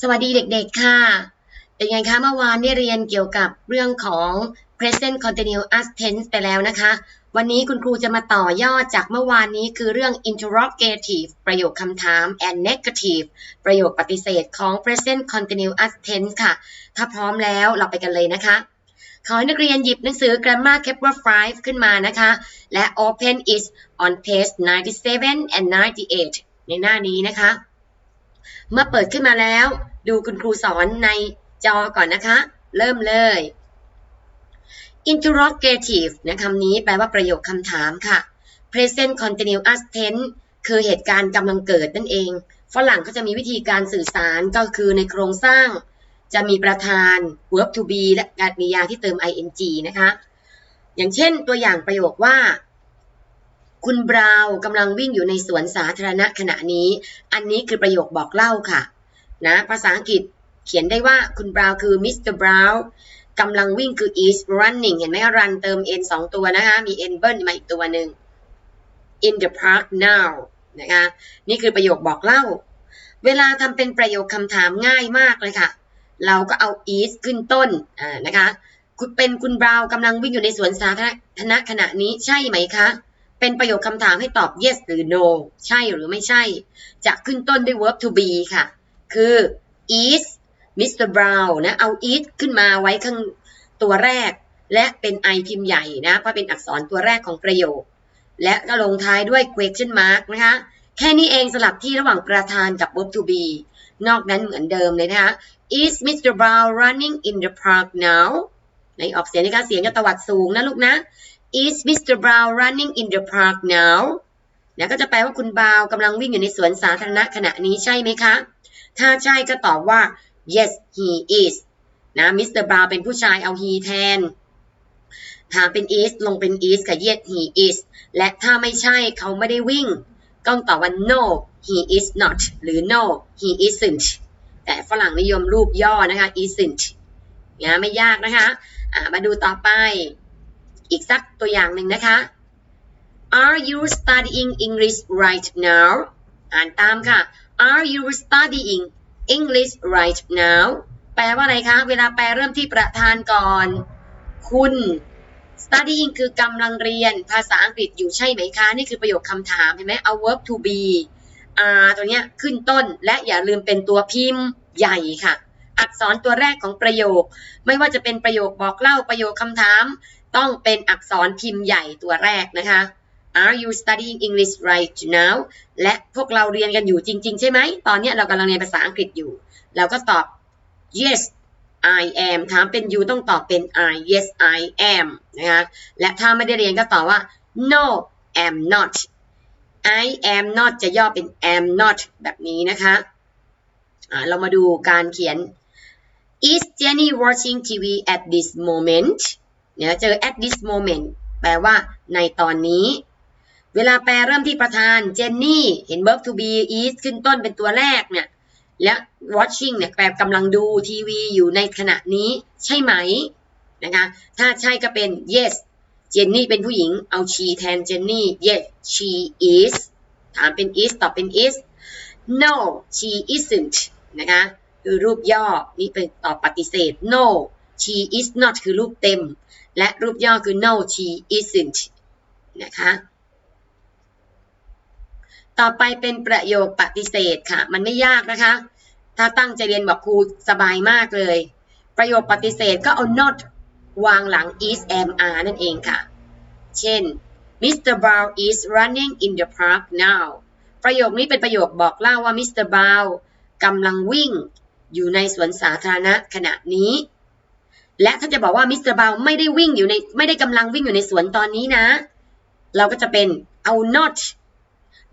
สวัสดีเด็กๆค่ะ เป็นไงคะเมื่อวานได้เรียนเกี่ยวกับเรื่องของ present continuous tense ไปแล้วนะคะ วันนี้คุณครูจะมาต่อยอดจากเมื่อวานนี้คือเรื่อง interrogative ประโยคคำถาม and negative ประโยคปฏิเสธของ present continuous tense ค่ะ ถ้าพร้อมแล้วเราไปกันเลยนะคะขอให้นักเรียนหยิบหนังสือ Grammar Kepler 5 ขึ้นมานะคะ และ Open it on page 97 and 98 ในหน้านี้นะคะ เมื่อเปิดขึ้นมาแล้ว ดูคุณครูสอนในจอก่อนนะคะ เริ่มเลย interrogative นะคำนี้แปลว่าประโยคคำถามค่ะ present continuous tense คือเหตุการณ์กำลังเกิดนั่นเอง ฝรั่งก็จะมีวิธีการสื่อสารก็คือในโครงสร้าง จะมีประธาน verb to be และกริยาที่เติม ing นะคะ อย่างเช่นตัวอย่างประโยคว่า คุณบราว์กำลังวิ่งอยู่ในสวนสาธารณะขณะนี้ อันนี้คือประโยคบอกเล่าค่ะ นะ ภาษาอังกฤษเขียนได้ว่าคุณบราว์คือมิสเตอร์บราวกำลังวิ่งคือ is running เห็นไหม run เติม n สองตัวนะคะ มี n เบิ้ลมาอีกตัวหนึ่ง in the park now นะคะ นี่คือประโยคบอกเล่า เวลาทำเป็นประโยคคำถามง่ายมากเลยค่ะ เราก็เอา is ขึ้นต้น อ่า นะคะ คุณเป็นคุณบราว์กำลังวิ่งอยู่ในสวนสาธารณะขณะนี้ใช่ไหมคะ เป็นประโยคคำถามให้ตอบ yes หรือ no ใช่หรือไม่ใช่ จะขึ้นต้นด้วย verb to be ค่ะ คือ is Mr. Brown นะ เอา is ขึ้นมาไว้ข้างตัวแรก และเป็น I พิมพ์ใหญ่นะ เพราะเป็นอักษรตัวแรกของประโยค และก็ลงท้ายด้วย question mark นะคะ แค่นี้เองสลับที่ระหว่างประธานกับ verb to be นอกนั้นเหมือนเดิมเลยนะคะ is Mr. Brown running in the park now ในออกเสียงนะคะ เสียงจะตวัดสูงนะลูกนะ Is Mr. Brown running in the park now นะก็จะแปลว่าคุณบราวน์กำลังวิ่งอยู่ในสวนสาธารณะขณะนี้ใช่ไหมคะ ถ้าใช่ก็ตอบว่า yes he is นะ Mr. Brown เป็นผู้ชายเอา he แทนถามเป็น is ลงเป็น is กับ yes he is และถ้าไม่ใช่เขาไม่ได้วิ่ง ก็ตองตอบว่า no he is not หรือ no he isn't แต่ฝรั่งนิยมรูปย่อนะคะ isn't นะไม่ยากนะคะะมาดูต่อไป อีกสักตัวอย่างหนึ่งนะคะ Are you studying English right now อ่านตามค่ะ Are you studying English right now แปลว่าอะไรคะ เวลาแปลเริ่มที่ประธานก่อน คุณ studying คือกำลังเรียนภาษาอังกฤษอยู่ใช่ไหมคะ นี่คือประโยคคำถามเห็นไหมเอา verb to be r ตัวเนี้ยขึ้นต้นและอย่าลืมเป็นตัวพิมพ์ใหญ่ค่ะ อักษรตัวแรกของประโยค ไม่ว่าจะเป็นประโยคบอกเล่าประโยคคำถาม ต้องเป็นอักษรพิมพ์ใหญ่ตัวแรกนะคะ Are you studying English right now และพวกเราเรียนกันอยู่จริง ๆ ใช่ไหม ตอนนี้เรากำลังเรียนภาษาอังกฤษอยู่ เราก็ตอบ yes I am ถามเป็น you ต้องตอบเป็น I yes I am นะคะ และถ้าไม่ได้เรียนก็ตอบว่า no am not I am not จะย่อเป็น am not แบบนี้นะคะะเรามาดูการเขียน Is Jenny watching TV at this moment เนี่ยเจอ at this moment แปลว่าในตอนนี้ เวลาแปลเริ่มที่ประธาน Jenny เห็น verb to be is ขึ้นต้นเป็นตัวแรกเนี่ยและ watching เนี่ยแปลกำลังดูทีวีอยู่ในขณะนี้ใช่ไหมนะคะถ้าใช่ก็เป็น yes Jenny เป็นผู้หญิงเอา she แทน Jenny yes she is ถามเป็น is ตอบเป็น is no she isn't นะคะคือรูปย่อนี่เป็นตอบปฏิเสธ no she is not คือรูปเต็ม และรูปย่อคือ no she isn't นะคะต่อไปเป็นประโยคปฏิเสธค่ะ มันไม่ยากนะคะ ถ้าตั้งใจเรียนบอกครูสบายมากเลย ประโยคปฏิเสธก็เอา not วางหลัง is am are นั่นเองค่ะ เช่น Mr. Brown is running in the park now ประโยคนี้เป็นประโยคบอกเล่าว่า Mr. Brown กำลังวิ่งอยู่ในสวนสาธารณะขณะนี้ และถ้าจะบอกว่ามิสเตอร์บาวไม่ได้วิ่งอยู่ในไม่ได้กำลังวิ่งอยู่ในสวนตอนนี้นะ เราก็จะเป็นเอา not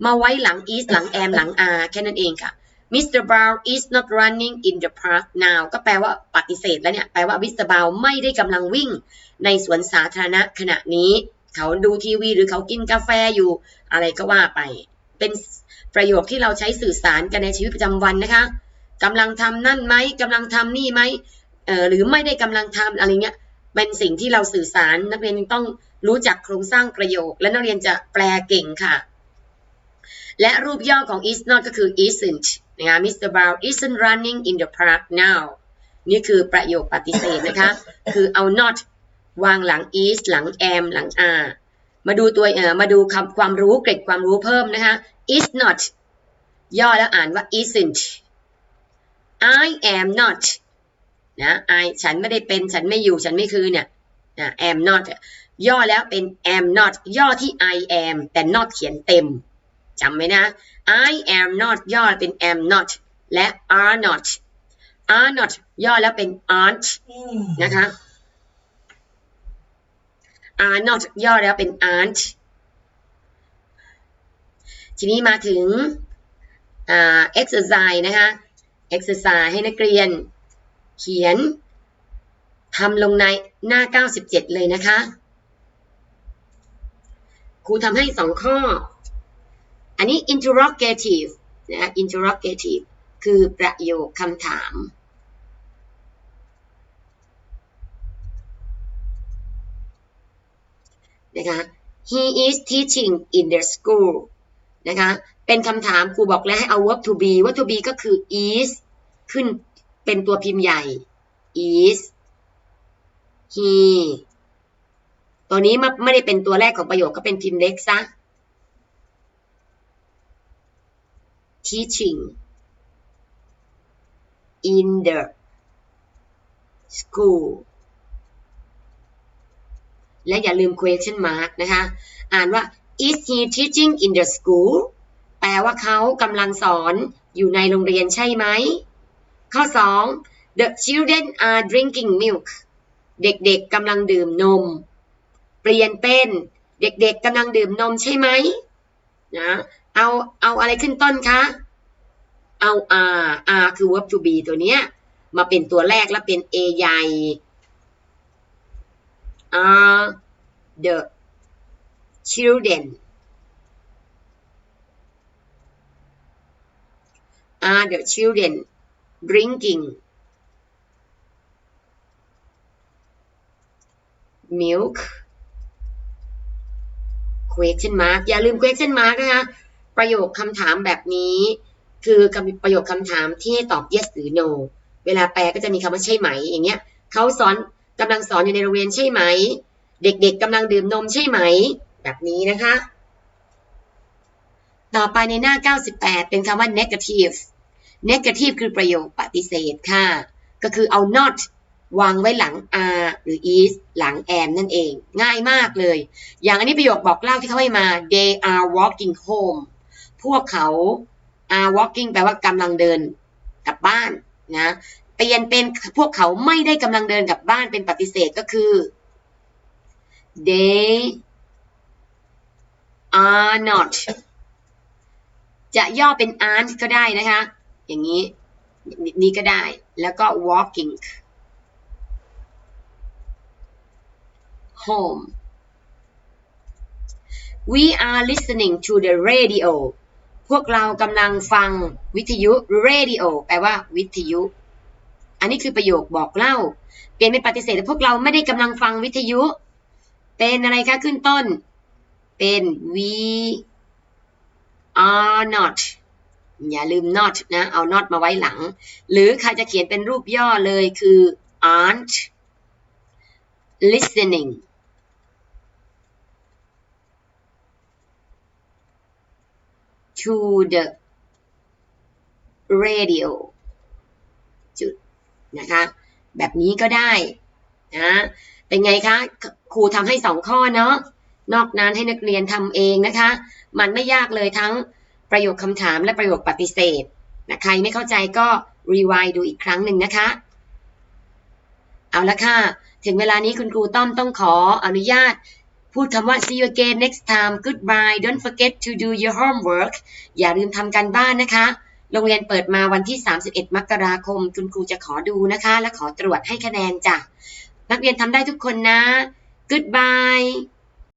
มาไว้หลัง is หลัง am หลัง are แค่นั้นเองค่ะ Mr. Brown is not running in the park now ก็แปลว่าปฏิเสธแล้วเนี่ย แปลว่า Mr. Brown ไม่ได้กำลังวิ่งในสวนสาธารณะขณะนี้ เขาดูทีวีหรือเขากินกาแฟอยู่ อะไรก็ว่าไป เป็นประโยคที่เราใช้สื่อสารกันในชีวิตประจำวันนะคะกำลังทำนั่นไหมกำลังทำนี่ไหม เออหรือไม่ได้กำลังทำอะไรเงี้ยเป็นสิ่งที่เราสื่อสาร นักเรียนต้องรู้จักโครงสร้างประโยค และนักเรียนจะแปลเก่งค่ะ และรูปย่อของ is not ก็คือ isn't นะคะ Mr. Brown isn't running in the park now นี่คือประโยคปฏิเสธนะคะ คือเอา not วางหลัง is หลัง am หลัง are มาดูตัวเอ่อมาดูคำความรู้เกร็ดความรู้เพิ่มนะคะ is not ย่อแล้วอ่านว่า isn't I am not นะ I ฉันไม่ได้เป็นฉันไม่อยู่ฉันไม่คือเนี่ยนะ am not ย่อแล้วเป็น am not ย่อที่ I am แต่ not เขียนเต็มจำไว้นะ I am not ย่อเป็น am not และ are not are not ย่อแล้วเป็น aren't นะคะ are not ย่อแล้วเป็น aren't ทีนี้มาถึง exercise นะคะ exercise ให้นักเรียน เขียนทำลงในหน้า 97 เลยนะคะ ครูทำให้สองข้อ อันนี้ interrogative นะ interrogative คือประโยคคำถาม นะคะ he is teaching in the school นะคะ เป็นคำถามครูบอกแล้วให้เอา verb to be verb to be ก็คือ is ขึ้น เป็นตัวพิมพ์ใหญ่ is he ตัวนี้ไม่ได้เป็นตัวแรกของประโยคก็เป็นพิมพ์เล็กซะ teaching in the school และอย่าลืม question mark นะคะ อ่านว่า is he teaching in the school แปลว่าเขากำลังสอนอยู่ในโรงเรียนใช่ไหม ข้อ 2 the children are drinking milk เด็กๆกำลังดื่มนม เปลี่ยนเป็นเด็กๆกำลังดื่มนมใช่ไหมนะเอาเอาอะไรขึ้นต้นคะเอา R R คือ verb to be ตัวเนี้ยมาเป็นตัวแรกแล้วเป็น a ใหญ่ are the children are the children drinking milk question mark อย่าลืม question mark นะคะประโยคคำถามแบบนี้ คือประโยคคำถามที่ให้ตอบ yes หรือ no เวลาแปลก็จะมีคำว่าใช่ไหม อย่างเงี้ยเขาสอนกำลังสอนอยู่ในโรงเรียนใช่ไหม เด็กๆกำลังดื่มนมใช่ไหม แบบนี้นะคะ ต่อไปในหน้า 98 เป็นคำว่า negative negative คือประโยคปฏิเสธค่ะ ก็คือเอา not วางไว้หลัง are หรือ is หลัง am นั่นเอง ง่ายมากเลย อย่างอันนี้ประโยคบอกเล่าที่เขาให้มา they are walking home พวกเขา are walking แปลว่ากำลังเดินกลับบ้านนะเปลี่ยนเป็นพวกเขาไม่ได้กำลังเดินกลับบ้านเป็นปฏิเสธก็คือ they are not จะย่อเป็น aren't ก็ได้นะคะ อย่างนี้นี่ก็ได้ แล้วก็ walking home we are listening to the radio พวกเรากำลังฟังวิทยุ radio แปลว่าวิทยุ อันนี้คือประโยคบอกเล่า เปลี่ยนเป็นปฏิเสธพวกเราไม่ได้กำลังฟังวิทยุ เป็นอะไรคะขึ้นต้น เป็น we are not อย่าลืม not นะ เอา not มาไว้หลัง หรือใครจะเขียนเป็นรูปย่อเลยคือ aren't listening to the radio จุดนะคะ แบบนี้ก็ได้นะเป็นไงคะครูทำให้สองข้อเนาะนอกนั้นให้นักเรียนทำเองนะคะ มันไม่ยากเลยทั้ง ประโยคคำถามและประโยคปฏิเสธนะใครไม่เข้าใจก็รีวายดูอีกครั้งหนึ่งนะคะ เอาละค่ะ ถึงเวลานี้คุณครูต้อมต้องขออนุญาต พูดคำว่า see you again next time goodbye don't forget to do your homework อย่าลืมทำการบ้านนะคะ โรงเรียนเปิดมาวันที่ 31 มกราคม คุณครูจะขอดูนะคะ และขอตรวจให้คะแนนจ้ะ นักเรียนทำได้ทุกคนนะ goodbye